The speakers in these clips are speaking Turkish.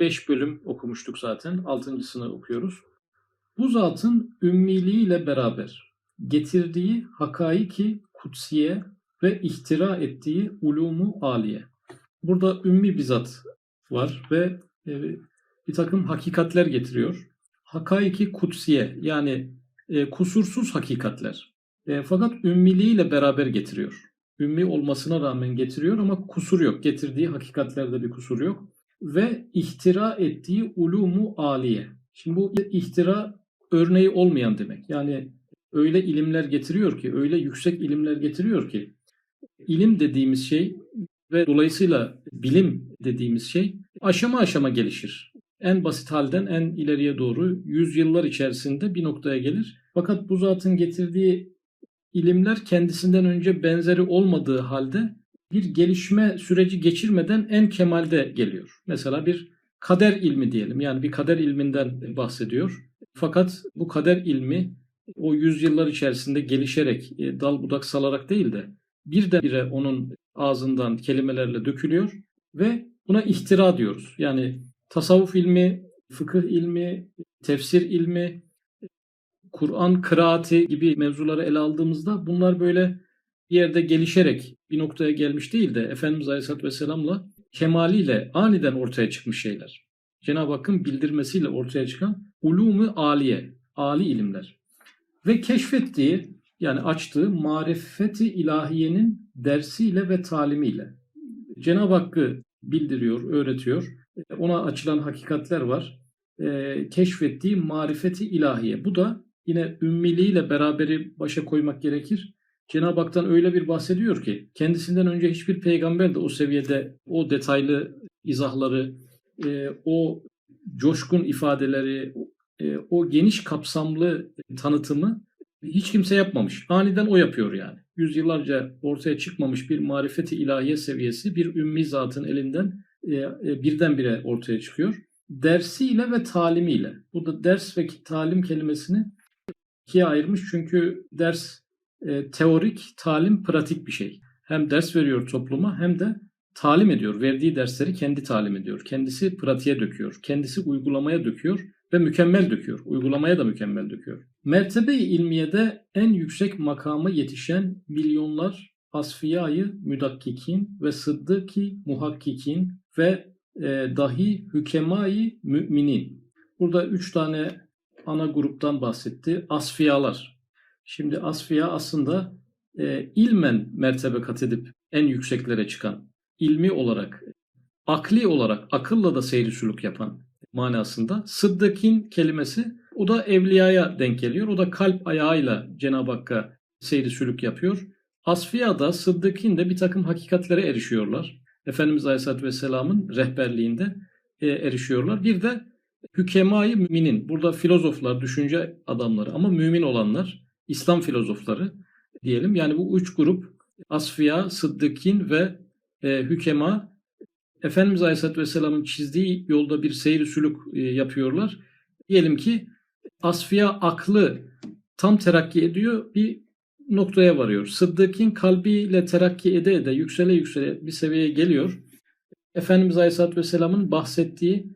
5 bölüm okumuştuk zaten. Altıncısını okuyoruz. Bu zatın ümmiliğiyle beraber getirdiği hakaiki kutsiye ve ihtira ettiği ulumu aliye. Burada ümmi bir zat var ve e, bir takım hakikatler getiriyor. Hakaiki kutsiye yani e, kusursuz hakikatler. E, fakat ümmiliğiyle beraber getiriyor. Ümmi olmasına rağmen getiriyor ama kusur yok. Getirdiği hakikatlerde bir kusur yok. Ve ihtira ettiği ulumu aliye. Şimdi bu ihtira örneği olmayan demek. Yani öyle ilimler getiriyor ki, öyle yüksek ilimler getiriyor ki ilim dediğimiz şey ve dolayısıyla bilim dediğimiz şey aşama aşama gelişir. En basit halden en ileriye doğru yüzyıllar içerisinde bir noktaya gelir. Fakat bu zatın getirdiği ilimler kendisinden önce benzeri olmadığı halde bir gelişme süreci geçirmeden en kemalde geliyor. Mesela bir kader ilmi diyelim. Yani bir kader ilminden bahsediyor. Fakat bu kader ilmi o yüzyıllar içerisinde gelişerek, e, dal budak salarak değil de birdenbire onun ağzından kelimelerle dökülüyor ve buna ihtira diyoruz. Yani tasavvuf ilmi, fıkıh ilmi, tefsir ilmi, Kur'an kıraati gibi mevzuları ele aldığımızda bunlar böyle bir yerde gelişerek bir noktaya gelmiş değil de Efendimiz Aleyhisselatü Vesselam'la kemaliyle aniden ortaya çıkmış şeyler. Cenab-ı Hakk'ın bildirmesiyle ortaya çıkan ulumu aliye, ali ilimler. Ve keşfettiği yani açtığı marifeti ilahiyenin dersiyle ve talimiyle. Cenab-ı Hakk'ı bildiriyor, öğretiyor. Ona açılan hakikatler var. E, keşfettiği marifeti ilahiye. Bu da yine ümmiliğiyle beraberi başa koymak gerekir. Cenab-ı Hak'tan öyle bir bahsediyor ki kendisinden önce hiçbir peygamber de o seviyede o detaylı izahları, e, o coşkun ifadeleri, e, o geniş kapsamlı tanıtımı hiç kimse yapmamış. Aniden o yapıyor yani. Yüzyıllarca ortaya çıkmamış bir marifeti ilahiye seviyesi bir ümmi zatın elinden e, e, birdenbire ortaya çıkıyor. Dersiyle ve talimiyle. Burada ders ve talim kelimesini ikiye ayırmış çünkü ders e, teorik, talim pratik bir şey. Hem ders veriyor topluma hem de talim ediyor. Verdiği dersleri kendi talim ediyor. Kendisi pratiğe döküyor. Kendisi uygulamaya döküyor ve mükemmel döküyor. Uygulamaya da mükemmel döküyor. Mertebe-i ilmiyede en yüksek makama yetişen milyonlar asfiyayı müdakkikin ve sıddıki muhakkikin ve e, dahi hükemayı müminin. Burada üç tane ana gruptan bahsetti. Asfiyalar. Şimdi asfiya aslında e, ilmen mertebe kat edip en yükseklere çıkan, ilmi olarak, akli olarak, akılla da seyri sülük yapan manasında. Sıddıkin kelimesi o da evliyaya denk geliyor. O da kalp ayağıyla Cenab-ı Hakk'a seyri sülük yapıyor. Asfiya da Sıddıkin de bir takım hakikatlere erişiyorlar. Efendimiz Aleyhisselatü Vesselam'ın rehberliğinde e, erişiyorlar. Bir de hükemayı müminin. Burada filozoflar, düşünce adamları ama mümin olanlar, İslam filozofları diyelim. Yani bu üç grup Asfiya, Sıddıkin ve e, Hükema Efendimiz Aleyhisselatü Vesselam'ın çizdiği yolda bir seyri sülük e, yapıyorlar. Diyelim ki Asfiya aklı tam terakki ediyor bir noktaya varıyor. Sıddık'in kalbiyle terakki ede ede yüksele yüksele bir seviyeye geliyor. Efendimiz Aleyhisselatü Vesselam'ın bahsettiği,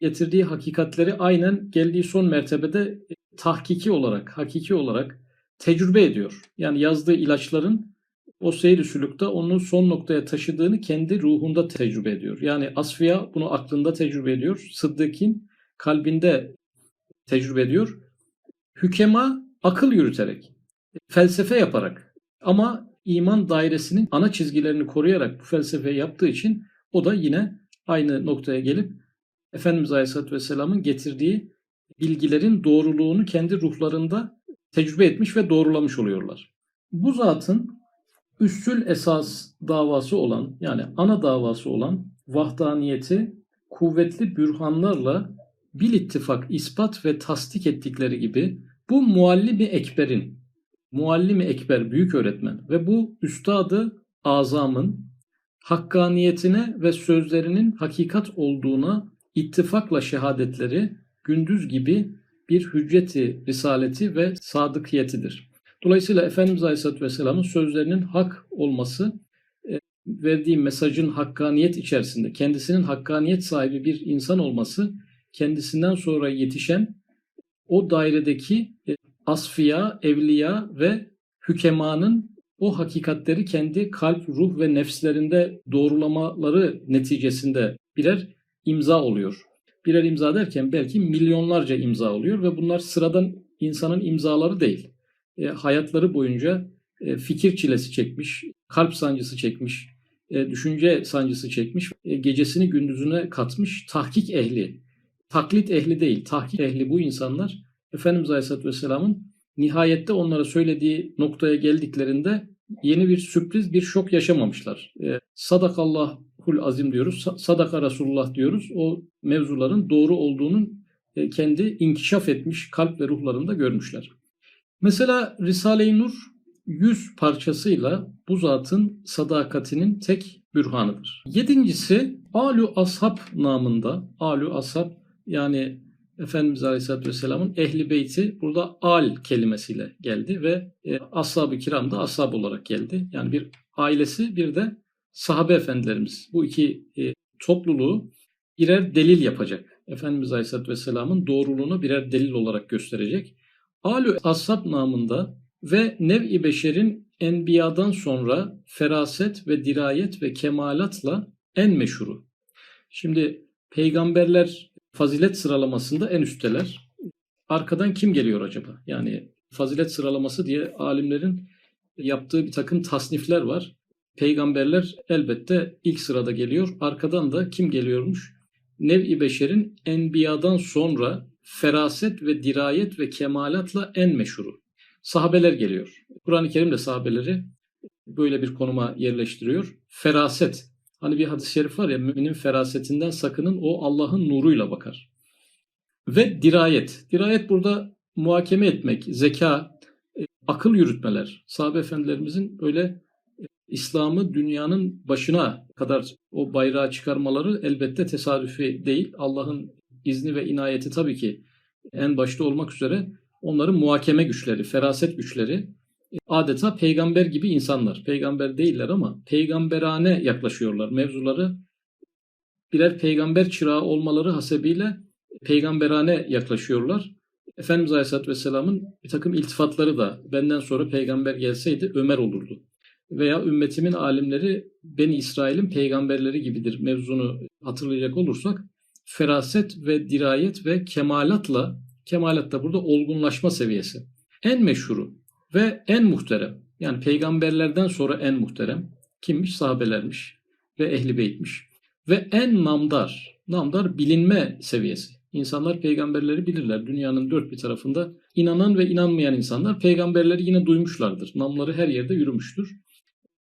getirdiği hakikatleri aynen geldiği son mertebede tahkiki olarak, hakiki olarak tecrübe ediyor. Yani yazdığı ilaçların o seyir sülükte onu son noktaya taşıdığını kendi ruhunda tecrübe ediyor. Yani Asfiya bunu aklında tecrübe ediyor. Sıddık'in kalbinde tecrübe ediyor. Hükema akıl yürüterek, felsefe yaparak ama iman dairesinin ana çizgilerini koruyarak bu felsefeyi yaptığı için o da yine aynı noktaya gelip Efendimiz Aleyhisselatü Vesselam'ın getirdiği bilgilerin doğruluğunu kendi ruhlarında tecrübe etmiş ve doğrulamış oluyorlar. Bu zatın üssül esas davası olan yani ana davası olan vahdaniyeti kuvvetli bürhanlarla bil ittifak ispat ve tasdik ettikleri gibi bu muallimi ekberin muallimi ekber büyük öğretmen ve bu üstadı azamın hakkaniyetine ve sözlerinin hakikat olduğuna ittifakla şehadetleri gündüz gibi bir hücceti, risaleti ve sadıkiyetidir. Dolayısıyla Efendimiz Aleyhisselatü Vesselam'ın sözlerinin hak olması e, verdiği mesajın hakkaniyet içerisinde kendisinin hakkaniyet sahibi bir insan olması kendisinden sonra yetişen o dairedeki e, asfiya, evliya ve hükemanın o hakikatleri kendi kalp, ruh ve nefslerinde doğrulamaları neticesinde birer imza oluyor. Birer imza derken belki milyonlarca imza oluyor ve bunlar sıradan insanın imzaları değil. E, hayatları boyunca e, fikir çilesi çekmiş, kalp sancısı çekmiş, e, düşünce sancısı çekmiş, e, gecesini gündüzüne katmış tahkik ehli, taklit ehli değil, tahkik ehli bu insanlar Efendimiz Aleyhisselatü Vesselam'ın nihayette onlara söylediği noktaya geldiklerinde yeni bir sürpriz, bir şok yaşamamışlar. E, Sadakallahul azim diyoruz, sadaka Resulullah diyoruz. O mevzuların doğru olduğunun e, kendi inkişaf etmiş kalp ve ruhlarında görmüşler. Mesela Risale-i Nur yüz parçasıyla bu zatın sadakatinin tek bürhanıdır. Yedincisi Alu Ashab namında, Alu Ashab yani Efendimiz Aleyhisselatü Vesselam'ın ehli beyti burada al kelimesiyle geldi ve e, ashab-ı kiram da ashab olarak geldi. Yani bir ailesi bir de sahabe efendilerimiz. Bu iki e, topluluğu birer delil yapacak. Efendimiz Aleyhisselatü Vesselam'ın doğruluğunu birer delil olarak gösterecek. Alü ashab namında ve nev-i beşerin enbiyadan sonra feraset ve dirayet ve kemalatla en meşhuru. Şimdi peygamberler fazilet sıralamasında en üstteler. Arkadan kim geliyor acaba? Yani fazilet sıralaması diye alimlerin yaptığı bir takım tasnifler var. Peygamberler elbette ilk sırada geliyor. Arkadan da kim geliyormuş? Nev-i beşerin enbiyadan sonra feraset ve dirayet ve kemalatla en meşhuru. Sahabeler geliyor. Kur'an-ı Kerim de sahabeleri böyle bir konuma yerleştiriyor. Feraset. Hani bir hadis-i şerif var ya müminin ferasetinden sakının o Allah'ın nuruyla bakar. Ve dirayet. Dirayet burada muhakeme etmek, zeka, e, akıl yürütmeler. Sahabe efendilerimizin öyle İslam'ı dünyanın başına kadar o bayrağı çıkarmaları elbette tesadüfi değil. Allah'ın izni ve inayeti tabii ki en başta olmak üzere onların muhakeme güçleri, feraset güçleri adeta peygamber gibi insanlar. Peygamber değiller ama peygamberane yaklaşıyorlar. Mevzuları birer peygamber çırağı olmaları hasebiyle peygamberane yaklaşıyorlar. Efendimiz Aleyhisselatü Vesselam'ın bir takım iltifatları da benden sonra peygamber gelseydi Ömer olurdu. Veya ümmetimin alimleri Beni İsrail'in peygamberleri gibidir mevzunu hatırlayacak olursak feraset ve dirayet ve kemalatla kemalat da burada olgunlaşma seviyesi. En meşhuru ve en muhterem yani peygamberlerden sonra en muhterem kimmiş? Sahabelermiş ve ehli beytmiş. Ve en namdar, namdar bilinme seviyesi. İnsanlar peygamberleri bilirler. Dünyanın dört bir tarafında inanan ve inanmayan insanlar peygamberleri yine duymuşlardır. Namları her yerde yürümüştür.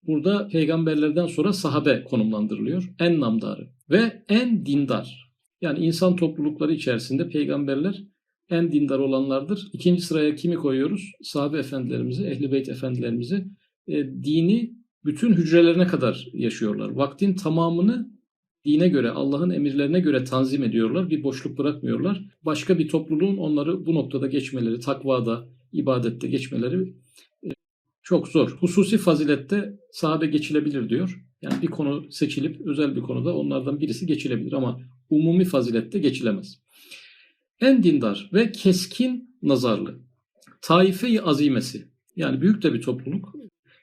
Burada peygamberlerden sonra sahabe konumlandırılıyor. En namdarı ve en dindar. Yani insan toplulukları içerisinde peygamberler en dindar olanlardır. İkinci sıraya kimi koyuyoruz? Sahabe efendilerimizi, ehli beyt efendilerimizi. E, dini bütün hücrelerine kadar yaşıyorlar. Vaktin tamamını dine göre, Allah'ın emirlerine göre tanzim ediyorlar. Bir boşluk bırakmıyorlar. Başka bir topluluğun onları bu noktada geçmeleri, takvada, ibadette geçmeleri çok zor. Hususi fazilette sahabe geçilebilir diyor. Yani bir konu seçilip özel bir konuda onlardan birisi geçilebilir ama umumi fazilette geçilemez. En dindar ve keskin nazarlı. Taife-i azimesi yani büyük de bir topluluk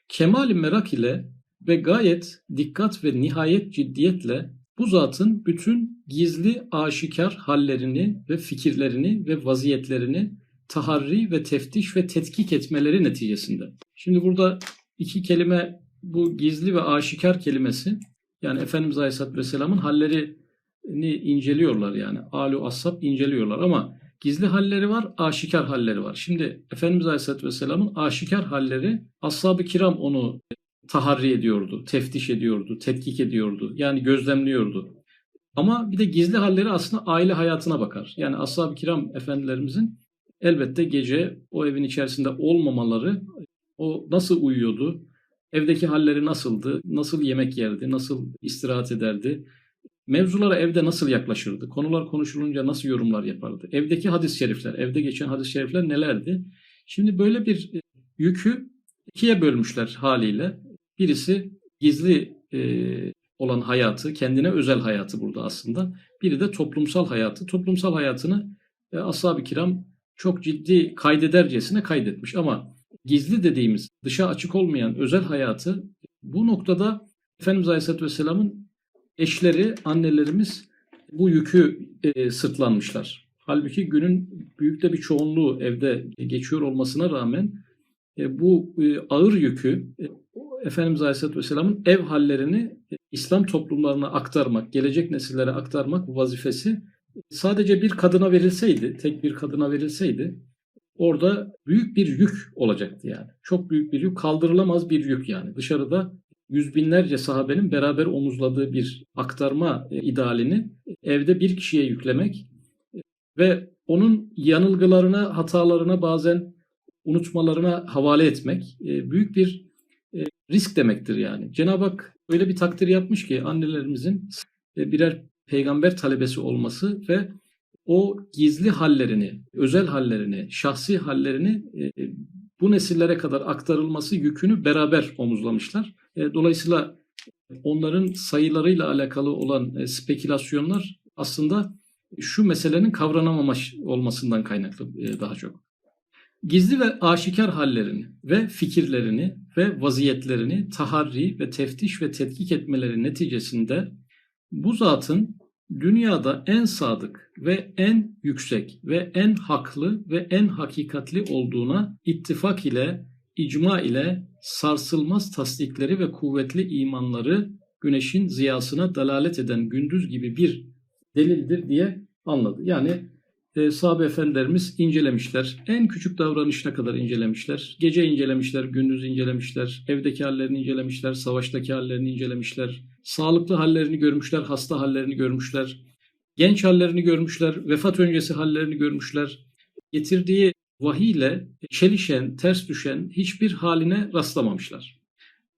kemal merak ile ve gayet dikkat ve nihayet ciddiyetle bu zatın bütün gizli aşikar hallerini ve fikirlerini ve vaziyetlerini taharri ve teftiş ve tetkik etmeleri neticesinde. Şimdi burada iki kelime bu gizli ve aşikar kelimesi yani Efendimiz Aleyhisselatü Vesselam'ın hallerini inceliyorlar yani. Alu ashab inceliyorlar ama gizli halleri var, aşikar halleri var. Şimdi Efendimiz Aleyhisselatü Vesselam'ın aşikar halleri ashab-ı kiram onu taharri ediyordu, teftiş ediyordu, tetkik ediyordu. Yani gözlemliyordu. Ama bir de gizli halleri aslında aile hayatına bakar. Yani ashab-ı kiram efendilerimizin elbette gece o evin içerisinde olmamaları, o nasıl uyuyordu, evdeki halleri nasıldı, nasıl yemek yerdi, nasıl istirahat ederdi, mevzulara evde nasıl yaklaşırdı, konular konuşulunca nasıl yorumlar yapardı, evdeki hadis-i şerifler, evde geçen hadis-i şerifler nelerdi? Şimdi böyle bir yükü ikiye bölmüşler haliyle. Birisi gizli e, olan hayatı, kendine özel hayatı burada aslında. Biri de toplumsal hayatı. Toplumsal hayatını e, ashab-ı kiram çok ciddi kaydedercesine kaydetmiş ama gizli dediğimiz, dışa açık olmayan özel hayatı bu noktada Efendimiz Aleyhisselatü Vesselam'ın eşleri, annelerimiz bu yükü e, sırtlanmışlar. Halbuki günün büyük de bir çoğunluğu evde geçiyor olmasına rağmen e, bu e, ağır yükü e, Efendimiz Aleyhisselatü Vesselam'ın ev hallerini e, İslam toplumlarına aktarmak, gelecek nesillere aktarmak vazifesi sadece bir kadına verilseydi, tek bir kadına verilseydi orada büyük bir yük olacaktı yani. Çok büyük bir yük, kaldırılamaz bir yük yani. Dışarıda yüz binlerce sahabenin beraber omuzladığı bir aktarma e, idealini evde bir kişiye yüklemek ve onun yanılgılarına, hatalarına bazen unutmalarına havale etmek e, büyük bir e, risk demektir yani. Cenab-ı Hak öyle bir takdir yapmış ki annelerimizin birer peygamber talebesi olması ve o gizli hallerini, özel hallerini, şahsi hallerini bu nesillere kadar aktarılması yükünü beraber omuzlamışlar. E, dolayısıyla onların sayılarıyla alakalı olan e, spekülasyonlar aslında şu meselenin kavranamamış olmasından kaynaklı e, daha çok. Gizli ve aşikar hallerini ve fikirlerini ve vaziyetlerini taharri ve teftiş ve tetkik etmeleri neticesinde bu zatın dünyada en sadık ve en yüksek ve en haklı ve en hakikatli olduğuna ittifak ile, icma ile sarsılmaz tasdikleri ve kuvvetli imanları güneşin ziyasına dalalet eden gündüz gibi bir delildir diye anladı. Yani e, sahabe efendilerimiz incelemişler. En küçük davranışına kadar incelemişler. Gece incelemişler, gündüz incelemişler, evdeki hallerini incelemişler, savaştaki hallerini incelemişler. Sağlıklı hallerini görmüşler, hasta hallerini görmüşler. Genç hallerini görmüşler, vefat öncesi hallerini görmüşler. Getirdiği vahiy ile çelişen, ters düşen hiçbir haline rastlamamışlar.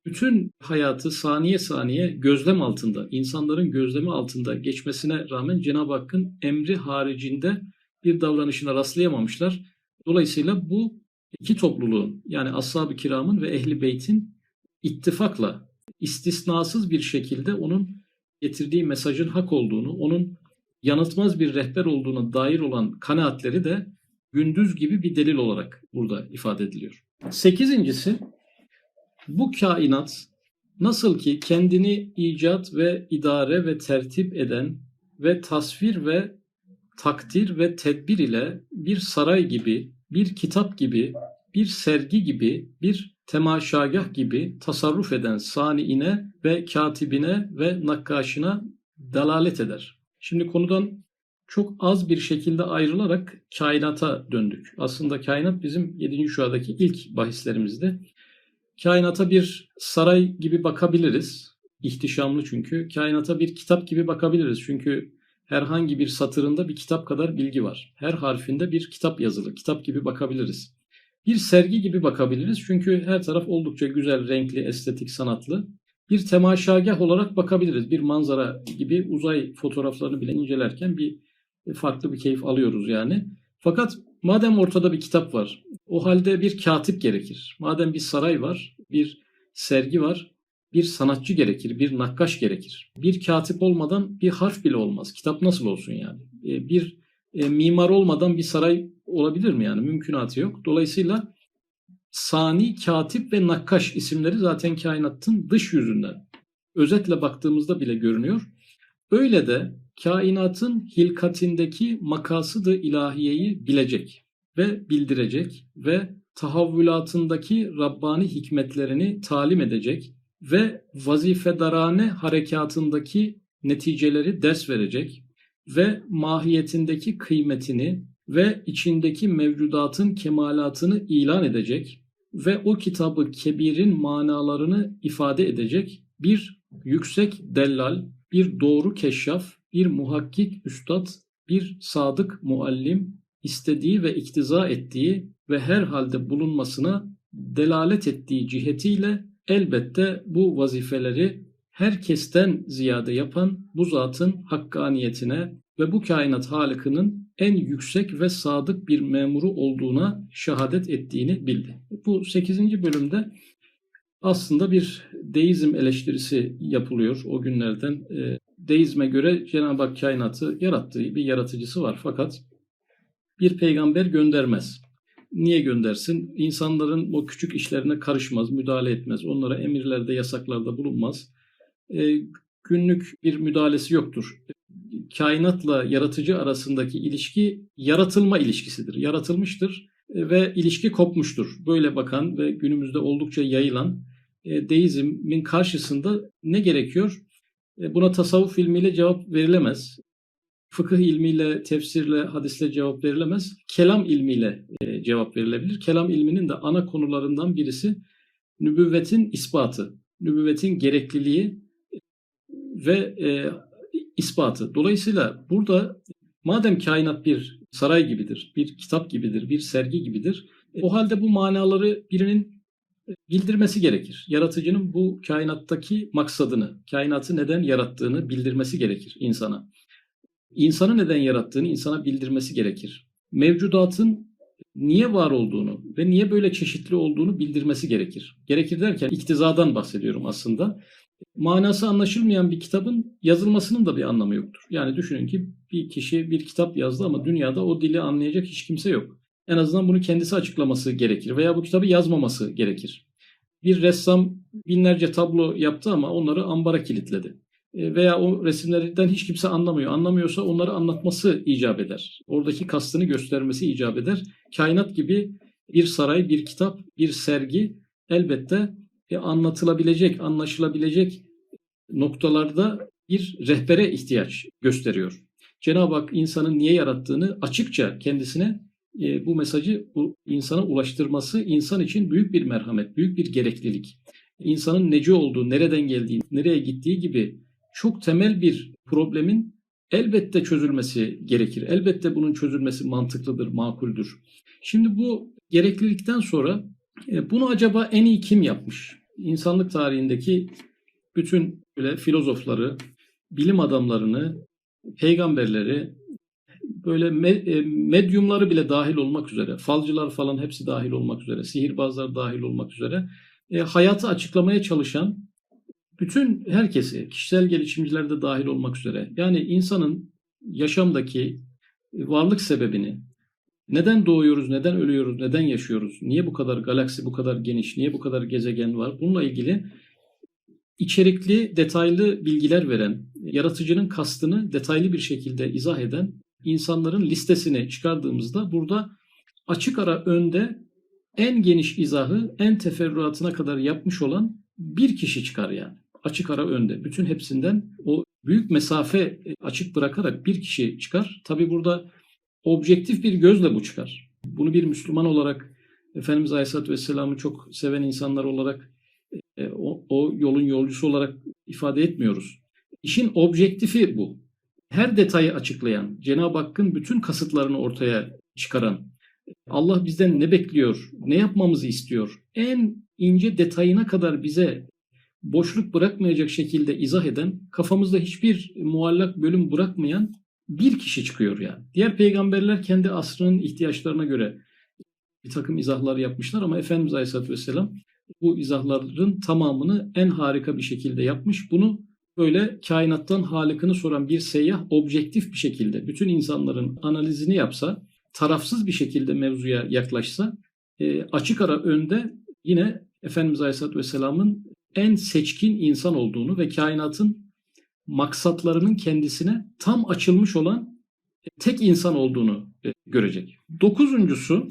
Bütün hayatı saniye saniye gözlem altında, insanların gözlemi altında geçmesine rağmen Cenab-ı Hakk'ın emri haricinde bir davranışına rastlayamamışlar. Dolayısıyla bu iki topluluğun yani ashab-ı kiramın ve ehli beytin ittifakla istisnasız bir şekilde onun getirdiği mesajın hak olduğunu, onun yanıltmaz bir rehber olduğuna dair olan kanaatleri de gündüz gibi bir delil olarak burada ifade ediliyor. Sekizincisi, bu kainat nasıl ki kendini icat ve idare ve tertip eden ve tasvir ve takdir ve tedbir ile bir saray gibi, bir kitap gibi, bir sergi gibi, bir temaşagah gibi tasarruf eden saniine ve katibine ve nakkaşına dalalet eder. Şimdi konudan çok az bir şekilde ayrılarak kainata döndük. Aslında kainat bizim 7. şuadaki ilk bahislerimizde. Kainata bir saray gibi bakabiliriz. İhtişamlı çünkü. Kainata bir kitap gibi bakabiliriz. Çünkü herhangi bir satırında bir kitap kadar bilgi var. Her harfinde bir kitap yazılı. Kitap gibi bakabiliriz. Bir sergi gibi bakabiliriz. Çünkü her taraf oldukça güzel, renkli, estetik, sanatlı. Bir temaşagah olarak bakabiliriz. Bir manzara gibi uzay fotoğraflarını bile incelerken bir farklı bir keyif alıyoruz yani. Fakat madem ortada bir kitap var, o halde bir katip gerekir. Madem bir saray var, bir sergi var, bir sanatçı gerekir, bir nakkaş gerekir. Bir katip olmadan bir harf bile olmaz. Kitap nasıl olsun yani? E, bir e, mimar olmadan bir saray olabilir mi yani? Mümkünatı yok. Dolayısıyla sani, katip ve nakkaş isimleri zaten kainatın dış yüzünden özetle baktığımızda bile görünüyor. Öyle de kainatın hilkatindeki makasıdı ilahiyeyi bilecek ve bildirecek ve tahavvülatındaki Rabbani hikmetlerini talim edecek ve vazifedarane harekatındaki neticeleri ders verecek ve mahiyetindeki kıymetini ve içindeki mevcudatın kemalatını ilan edecek ve o kitabı kebirin manalarını ifade edecek bir yüksek dellal, bir doğru keşşaf, bir muhakkik üstad, bir sadık muallim istediği ve iktiza ettiği ve her halde bulunmasına delalet ettiği cihetiyle elbette bu vazifeleri herkesten ziyade yapan bu zatın hakkaniyetine ve bu kainat halikinin en yüksek ve sadık bir memuru olduğuna şehadet ettiğini bildi. Bu 8. bölümde aslında bir deizm eleştirisi yapılıyor o günlerden. E, deizme göre Cenab-ı Hak kainatı yarattığı bir yaratıcısı var fakat bir peygamber göndermez. Niye göndersin? İnsanların o küçük işlerine karışmaz, müdahale etmez. Onlara emirlerde, yasaklarda bulunmaz. E, günlük bir müdahalesi yoktur. Kainatla yaratıcı arasındaki ilişki yaratılma ilişkisidir. Yaratılmıştır ve ilişki kopmuştur. Böyle bakan ve günümüzde oldukça yayılan e, deizmin karşısında ne gerekiyor? E, buna tasavvuf ilmiyle cevap verilemez. Fıkıh ilmiyle, tefsirle, hadisle cevap verilemez. Kelam ilmiyle e, cevap verilebilir. Kelam ilminin de ana konularından birisi nübüvvetin ispatı, nübüvvetin gerekliliği ve e, ispatı. Dolayısıyla burada madem kainat bir saray gibidir, bir kitap gibidir, bir sergi gibidir, o halde bu manaları birinin bildirmesi gerekir. Yaratıcının bu kainattaki maksadını, kainatı neden yarattığını bildirmesi gerekir insana. İnsanı neden yarattığını insana bildirmesi gerekir. Mevcudatın niye var olduğunu ve niye böyle çeşitli olduğunu bildirmesi gerekir. Gerekir derken iktizadan bahsediyorum aslında. Manası anlaşılmayan bir kitabın yazılmasının da bir anlamı yoktur. Yani düşünün ki bir kişi bir kitap yazdı ama dünyada o dili anlayacak hiç kimse yok en azından bunu kendisi açıklaması gerekir veya bu kitabı yazmaması gerekir. Bir ressam binlerce tablo yaptı ama onları ambara kilitledi. E, veya o resimlerden hiç kimse anlamıyor. Anlamıyorsa onları anlatması icap eder. Oradaki kastını göstermesi icap eder. Kainat gibi bir saray, bir kitap, bir sergi elbette anlatılabilecek, anlaşılabilecek noktalarda bir rehbere ihtiyaç gösteriyor. Cenab-ı Hak insanın niye yarattığını açıkça kendisine e, bu mesajı bu insana ulaştırması insan için büyük bir merhamet, büyük bir gereklilik. İnsanın neci olduğu, nereden geldiği, nereye gittiği gibi çok temel bir problemin elbette çözülmesi gerekir. Elbette bunun çözülmesi mantıklıdır, makuldür. Şimdi bu gereklilikten sonra bunu acaba en iyi kim yapmış? İnsanlık tarihindeki bütün böyle filozofları, bilim adamlarını, peygamberleri, böyle e, medyumları bile dahil olmak üzere, falcılar falan hepsi dahil olmak üzere, sihirbazlar dahil olmak üzere e, hayatı açıklamaya çalışan bütün herkesi, kişisel gelişimciler de dahil olmak üzere, yani insanın yaşamdaki varlık sebebini, neden doğuyoruz, neden ölüyoruz, neden yaşıyoruz, niye bu kadar galaksi bu kadar geniş, niye bu kadar gezegen var, bununla ilgili içerikli, detaylı bilgiler veren, yaratıcının kastını detaylı bir şekilde izah eden insanların listesini çıkardığımızda burada açık ara önde en geniş izahı en teferruatına kadar yapmış olan bir kişi çıkar yani. Açık ara önde. Bütün hepsinden o büyük mesafe açık bırakarak bir kişi çıkar. Tabi burada objektif bir gözle bu çıkar. Bunu bir Müslüman olarak Efendimiz Aleyhisselatü Vesselam'ı çok seven insanlar olarak e, o, o yolun yolcusu olarak ifade etmiyoruz. İşin objektifi bu her detayı açıklayan, Cenab-ı Hakk'ın bütün kasıtlarını ortaya çıkaran, Allah bizden ne bekliyor, ne yapmamızı istiyor, en ince detayına kadar bize boşluk bırakmayacak şekilde izah eden, kafamızda hiçbir muallak bölüm bırakmayan bir kişi çıkıyor yani. Diğer peygamberler kendi asrının ihtiyaçlarına göre bir takım izahlar yapmışlar ama Efendimiz Aleyhisselatü Vesselam bu izahların tamamını en harika bir şekilde yapmış. Bunu böyle kainattan halikini soran bir seyyah objektif bir şekilde bütün insanların analizini yapsa, tarafsız bir şekilde mevzuya yaklaşsa, e, açık ara önde yine Efendimiz Aleyhisselatü Vesselam'ın en seçkin insan olduğunu ve kainatın maksatlarının kendisine tam açılmış olan tek insan olduğunu e, görecek. Dokuzuncusu,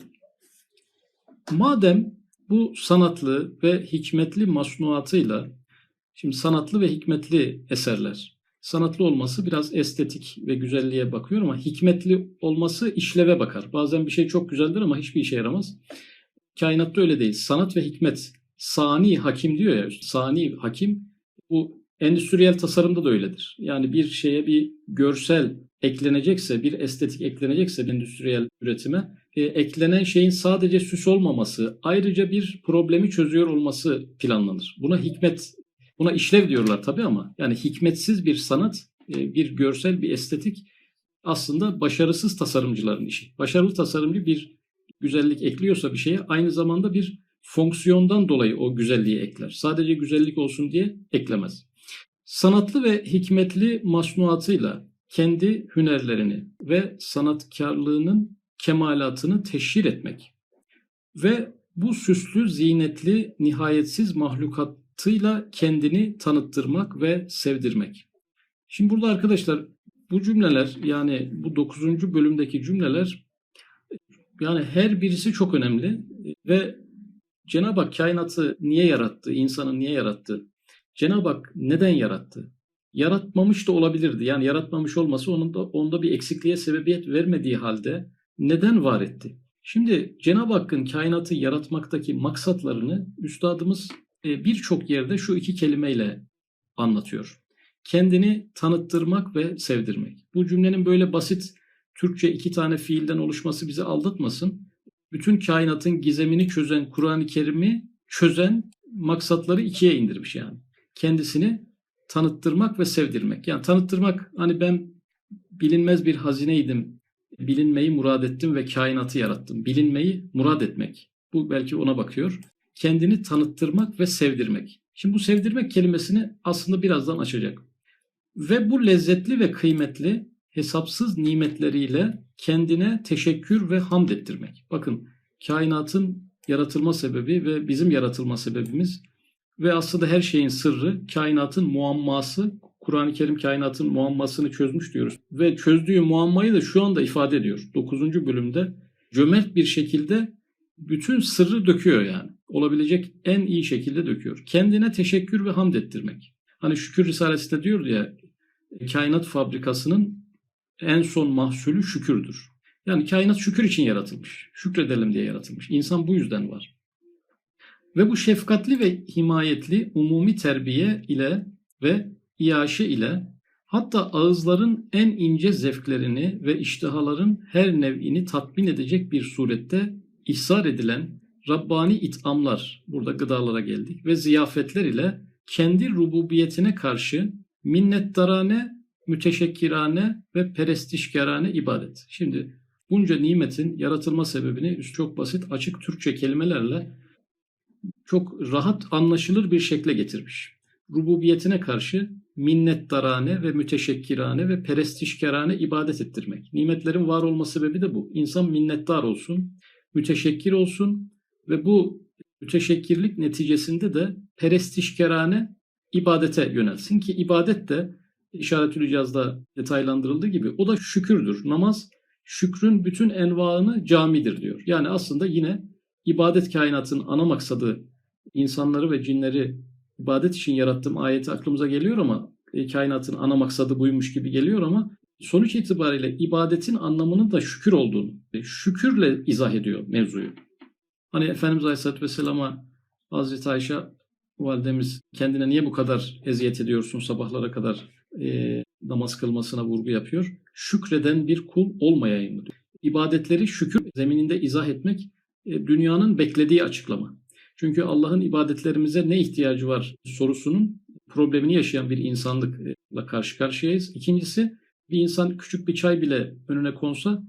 madem bu sanatlı ve hikmetli masnuatıyla Şimdi sanatlı ve hikmetli eserler. Sanatlı olması biraz estetik ve güzelliğe bakıyor ama hikmetli olması işleve bakar. Bazen bir şey çok güzeldir ama hiçbir işe yaramaz. Kainatta öyle değil. Sanat ve hikmet. Sani hakim diyor ya. Sani hakim bu endüstriyel tasarımda da öyledir. Yani bir şeye bir görsel eklenecekse, bir estetik eklenecekse endüstriyel üretime e, eklenen şeyin sadece süs olmaması, ayrıca bir problemi çözüyor olması planlanır. Buna hikmet Buna işlev diyorlar tabii ama yani hikmetsiz bir sanat, e, bir görsel, bir estetik aslında başarısız tasarımcıların işi. Başarılı tasarımcı bir güzellik ekliyorsa bir şeye aynı zamanda bir fonksiyondan dolayı o güzelliği ekler. Sadece güzellik olsun diye eklemez. Sanatlı ve hikmetli masnuatıyla kendi hünerlerini ve sanatkarlığının kemalatını teşhir etmek ve bu süslü, zinetli, nihayetsiz mahlukatıyla kendini tanıttırmak ve sevdirmek. Şimdi burada arkadaşlar bu cümleler yani bu 9. bölümdeki cümleler yani her birisi çok önemli ve Cenab-ı Hak kainatı niye yarattı, insanı niye yarattı? Cenab-ı Hak neden yarattı? Yaratmamış da olabilirdi. Yani yaratmamış olması onun da onda bir eksikliğe sebebiyet vermediği halde neden var etti? Şimdi Cenab-ı Hakk'ın kainatı yaratmaktaki maksatlarını üstadımız e, birçok yerde şu iki kelimeyle anlatıyor. Kendini tanıttırmak ve sevdirmek. Bu cümlenin böyle basit Türkçe iki tane fiilden oluşması bizi aldatmasın. Bütün kainatın gizemini çözen Kur'an-ı Kerim'i çözen maksatları ikiye indirmiş yani. Kendisini tanıttırmak ve sevdirmek. Yani tanıttırmak hani ben bilinmez bir hazineydim, bilinmeyi murad ettim ve kainatı yarattım. Bilinmeyi murad etmek. Bu belki ona bakıyor. Kendini tanıttırmak ve sevdirmek. Şimdi bu sevdirmek kelimesini aslında birazdan açacak. Ve bu lezzetli ve kıymetli hesapsız nimetleriyle kendine teşekkür ve hamd ettirmek. Bakın kainatın yaratılma sebebi ve bizim yaratılma sebebimiz ve aslında her şeyin sırrı kainatın muamması. Kur'an-ı Kerim kainatın muammasını çözmüş diyoruz. Ve çözdüğü muammayı da şu anda ifade ediyor. 9. bölümde cömert bir şekilde bütün sırrı döküyor yani. Olabilecek en iyi şekilde döküyor. Kendine teşekkür ve hamd ettirmek. Hani Şükür Risalesi'nde diyordu ya kainat fabrikasının en son mahsulü şükürdür. Yani kainat şükür için yaratılmış. Şükredelim diye yaratılmış. İnsan bu yüzden var. Ve bu şefkatli ve himayetli umumi terbiye ile ve iaşe ile hatta ağızların en ince zevklerini ve iştihaların her nev'ini tatmin edecek bir surette ihsar edilen Rabbani it'amlar, burada gıdalara geldik ve ziyafetler ile kendi rububiyetine karşı minnettarane, müteşekkirane ve perestişkarane ibadet. Şimdi bunca nimetin yaratılma sebebini çok basit açık Türkçe kelimelerle çok rahat anlaşılır bir şekle getirmiş. Rububiyetine karşı minnettarane ve müteşekkirane ve perestişkarane ibadet ettirmek. Nimetlerin var olma sebebi de bu. İnsan minnettar olsun, müteşekkir olsun ve bu müteşekkirlik neticesinde de perestişkarane ibadete yönelsin ki ibadet de işaretül icazda detaylandırıldığı gibi o da şükürdür. Namaz şükrün bütün envaını camidir diyor. Yani aslında yine ibadet kainatın ana maksadı insanları ve cinleri ibadet için yarattığım ayeti aklımıza geliyor ama e, kainatın ana maksadı buymuş gibi geliyor ama sonuç itibariyle ibadetin anlamının da şükür olduğunu, e, şükürle izah ediyor mevzuyu. Hani Efendimiz Aleyhisselatü Vesselam'a Hazreti Ayşe validemiz kendine niye bu kadar eziyet ediyorsun sabahlara kadar e, namaz kılmasına vurgu yapıyor. Şükreden bir kul olmayayım diyor. İbadetleri şükür zemininde izah etmek e, dünyanın beklediği açıklama. Çünkü Allah'ın ibadetlerimize ne ihtiyacı var sorusunun problemini yaşayan bir insanlıkla karşı karşıyayız. İkincisi bir insan küçük bir çay bile önüne konsa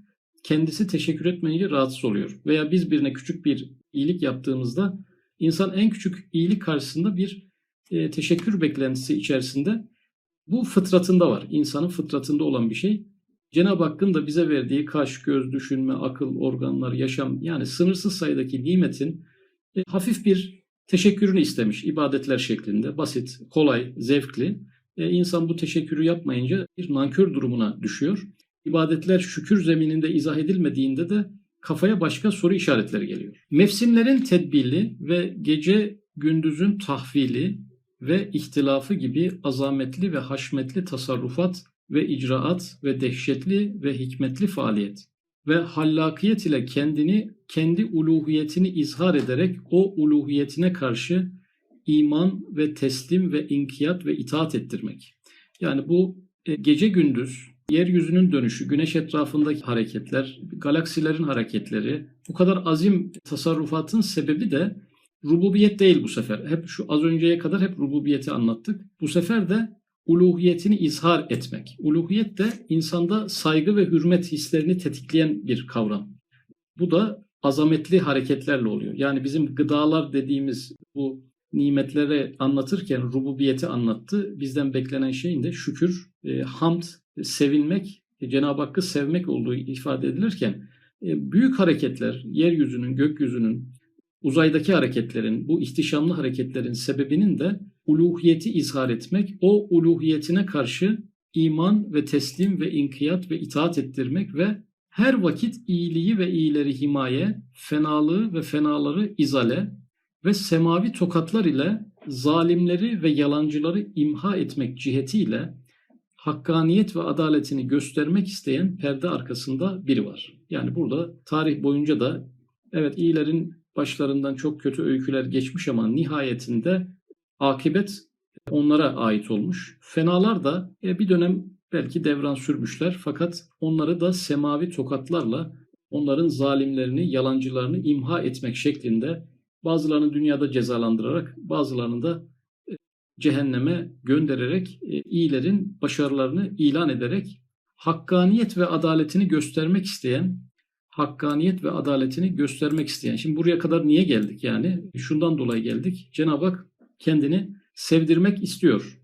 kendisi teşekkür etmeyince rahatsız oluyor. Veya biz birine küçük bir iyilik yaptığımızda insan en küçük iyilik karşısında bir e, teşekkür beklentisi içerisinde bu fıtratında var. İnsanın fıtratında olan bir şey. Cenab-ı Hakk'ın da bize verdiği kaş, göz, düşünme, akıl, organlar, yaşam yani sınırsız sayıdaki nimetin e, hafif bir teşekkürünü istemiş ibadetler şeklinde. Basit, kolay, zevkli. E, insan bu teşekkürü yapmayınca bir nankör durumuna düşüyor. İbadetler şükür zemininde izah edilmediğinde de kafaya başka soru işaretleri geliyor. Mevsimlerin tedbili ve gece gündüzün tahvili ve ihtilafı gibi azametli ve haşmetli tasarrufat ve icraat ve dehşetli ve hikmetli faaliyet ve hallakiyet ile kendini kendi uluhiyetini izhar ederek o uluhiyetine karşı iman ve teslim ve inkiyat ve itaat ettirmek. Yani bu e, gece gündüz yeryüzünün dönüşü, güneş etrafındaki hareketler, galaksilerin hareketleri, bu kadar azim tasarrufatın sebebi de rububiyet değil bu sefer. Hep şu az önceye kadar hep rububiyeti anlattık. Bu sefer de uluhiyetini izhar etmek. Uluhiyet de insanda saygı ve hürmet hislerini tetikleyen bir kavram. Bu da azametli hareketlerle oluyor. Yani bizim gıdalar dediğimiz bu nimetleri anlatırken rububiyeti anlattı. Bizden beklenen şeyin de şükür, e, hamd, sevinmek, e, Cenab-ı Hakk'ı sevmek olduğu ifade edilirken e, büyük hareketler, yeryüzünün, gökyüzünün, uzaydaki hareketlerin, bu ihtişamlı hareketlerin sebebinin de uluhiyeti izhar etmek, o uluhiyetine karşı iman ve teslim ve inkiyat ve itaat ettirmek ve her vakit iyiliği ve iyileri himaye, fenalığı ve fenaları izale ve semavi tokatlar ile zalimleri ve yalancıları imha etmek cihetiyle hakkaniyet ve adaletini göstermek isteyen perde arkasında biri var. Yani burada tarih boyunca da evet iyilerin başlarından çok kötü öyküler geçmiş ama nihayetinde akibet onlara ait olmuş. Fenalar da e, bir dönem belki devran sürmüşler fakat onları da semavi tokatlarla onların zalimlerini, yalancılarını imha etmek şeklinde bazılarını dünyada cezalandırarak bazılarını da e, cehenneme göndererek e, iyilerin başarılarını ilan ederek hakkaniyet ve adaletini göstermek isteyen hakkaniyet ve adaletini göstermek isteyen. Şimdi buraya kadar niye geldik yani? Şundan dolayı geldik. Cenab-ı Hak kendini sevdirmek istiyor.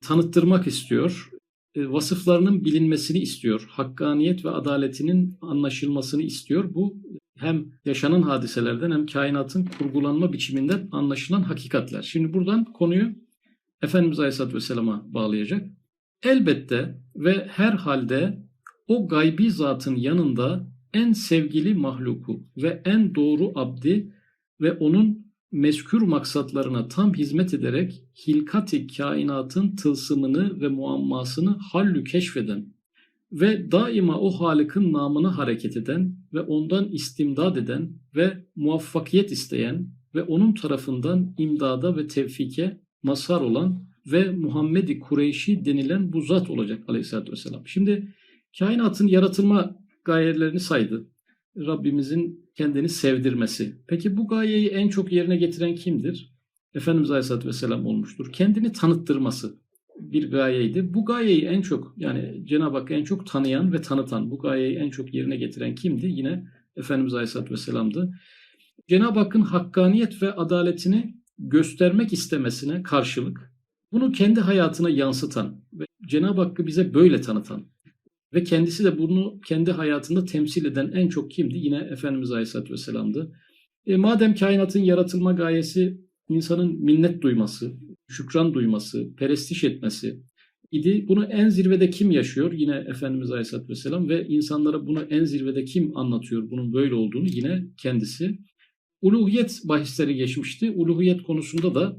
Tanıttırmak istiyor. E, vasıflarının bilinmesini istiyor. Hakkaniyet ve adaletinin anlaşılmasını istiyor. Bu hem yaşanan hadiselerden hem kainatın kurgulanma biçiminden anlaşılan hakikatler. Şimdi buradan konuyu Efendimiz Aleyhisselatü Vesselam'a bağlayacak. Elbette ve her halde o gaybi zatın yanında en sevgili mahluku ve en doğru abdi ve onun meskür maksatlarına tam hizmet ederek hilkati kainatın tılsımını ve muammasını hallü keşfeden ve daima o Halık'ın namını hareket eden ve ondan istimdad eden ve muvaffakiyet isteyen ve onun tarafından imdada ve tevfike mazhar olan ve Muhammedi Kureyşi denilen bu zat olacak aleyhissalatü vesselam. Şimdi kainatın yaratılma gayelerini saydı. Rabbimizin kendini sevdirmesi. Peki bu gayeyi en çok yerine getiren kimdir? Efendimiz Aleyhisselatü Vesselam olmuştur. Kendini tanıttırması bir gayeydi. Bu gayeyi en çok yani Cenab-ı Hakk'ı en çok tanıyan ve tanıtan, bu gayeyi en çok yerine getiren kimdi? Yine Efendimiz Aleyhisselatü Vesselam'dı. Cenab-ı Hakk'ın hakkaniyet ve adaletini göstermek istemesine karşılık bunu kendi hayatına yansıtan ve Cenab-ı Hakk'ı bize böyle tanıtan ve kendisi de bunu kendi hayatında temsil eden en çok kimdi? Yine Efendimiz Aleyhisselatü Vesselam'dı. E, madem kainatın yaratılma gayesi insanın minnet duyması, şükran duyması, perestiş etmesi idi. Bunu en zirvede kim yaşıyor? Yine Efendimiz Aleyhisselatü Vesselam ve insanlara bunu en zirvede kim anlatıyor bunun böyle olduğunu? Yine kendisi. Uluhiyet bahisleri geçmişti. Uluhiyet konusunda da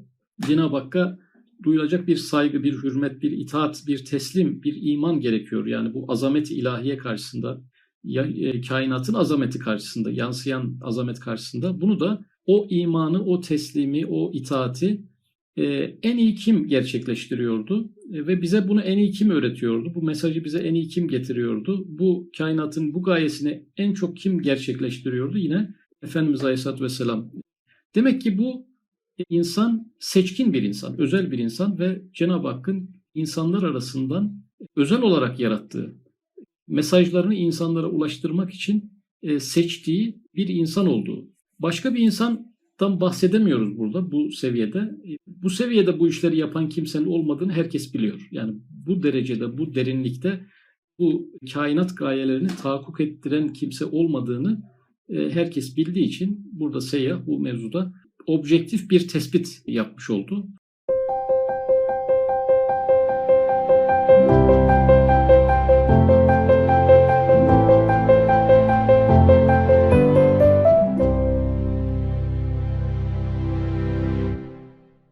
Cenab-ı Hakk'a duyulacak bir saygı, bir hürmet, bir itaat, bir teslim, bir iman gerekiyor. Yani bu azameti ilahiye karşısında, ya, e, kainatın azameti karşısında, yansıyan azamet karşısında bunu da o imanı, o teslimi, o itaati e, en iyi kim gerçekleştiriyordu e, ve bize bunu en iyi kim öğretiyordu? Bu mesajı bize en iyi kim getiriyordu? Bu kainatın bu gayesini en çok kim gerçekleştiriyordu? Yine Efendimiz Aleyhisselatü Vesselam. Demek ki bu insan seçkin bir insan, özel bir insan ve Cenab-ı Hakk'ın insanlar arasından özel olarak yarattığı, mesajlarını insanlara ulaştırmak için e, seçtiği bir insan olduğu. Başka bir insandan bahsedemiyoruz burada bu seviyede. Bu seviyede bu işleri yapan kimsenin olmadığını herkes biliyor. Yani bu derecede, bu derinlikte bu kainat gayelerini tahakkuk ettiren kimse olmadığını e, herkes bildiği için burada seyyah bu mevzuda objektif bir tespit yapmış oldu.